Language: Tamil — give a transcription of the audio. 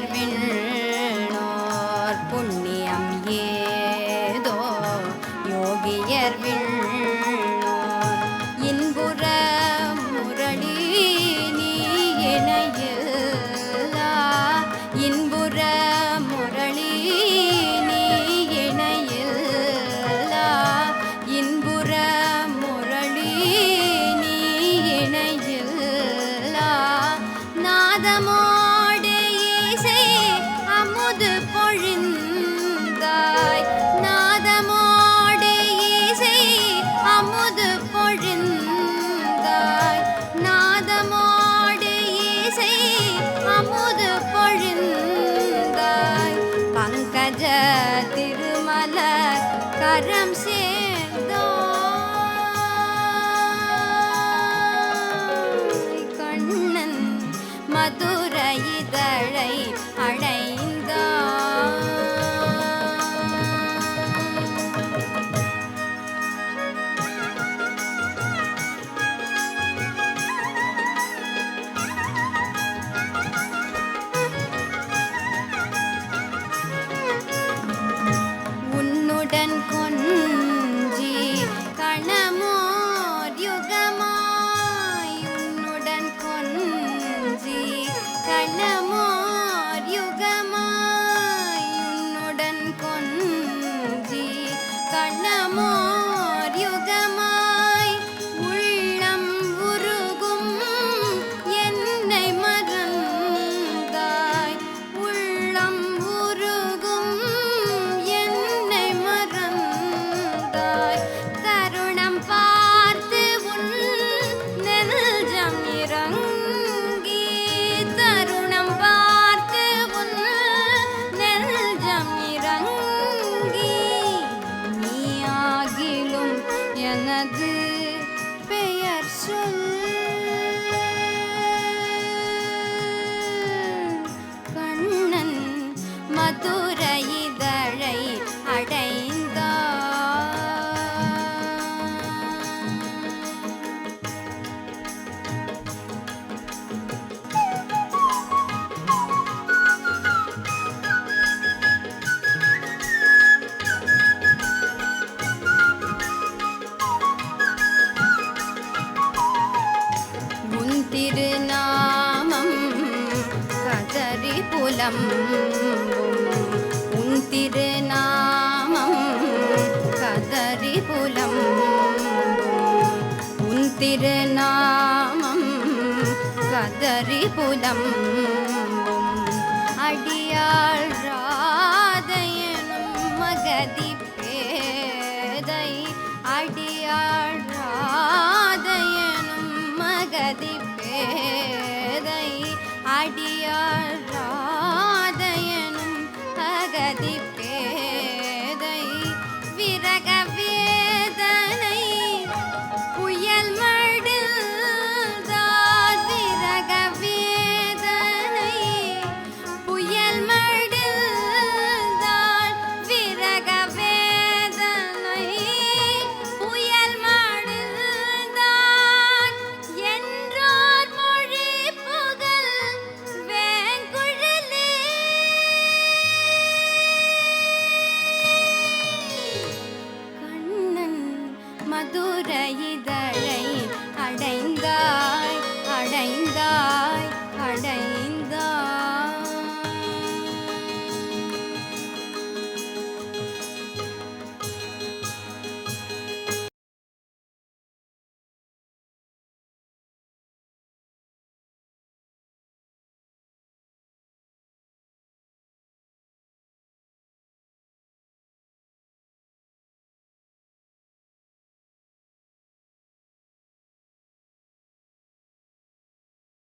யோகியர் விண்ணோர் புண்ணியம் ஏதோ யோகியர் விண்ணோர். இன்புற முரளி நீ இணையில்லா. இன்புற முரளி நீ இணையில்லா. இன்புற முரளி நீ இணையில்லா. நாதமோ ராஜ திருமல கரம் சேர்ந்தோ. கண்ணன் மதுரை இதழை அடை I know. எனது பெயர் சொல். கண்ணன் மதுரை இதழை அடை கதறி புலம் உன் திருநாமம் கதறி புலம் உன் திருநாமம் கதறி புலம் அடியாள் ராதையனும் மகதி அகதி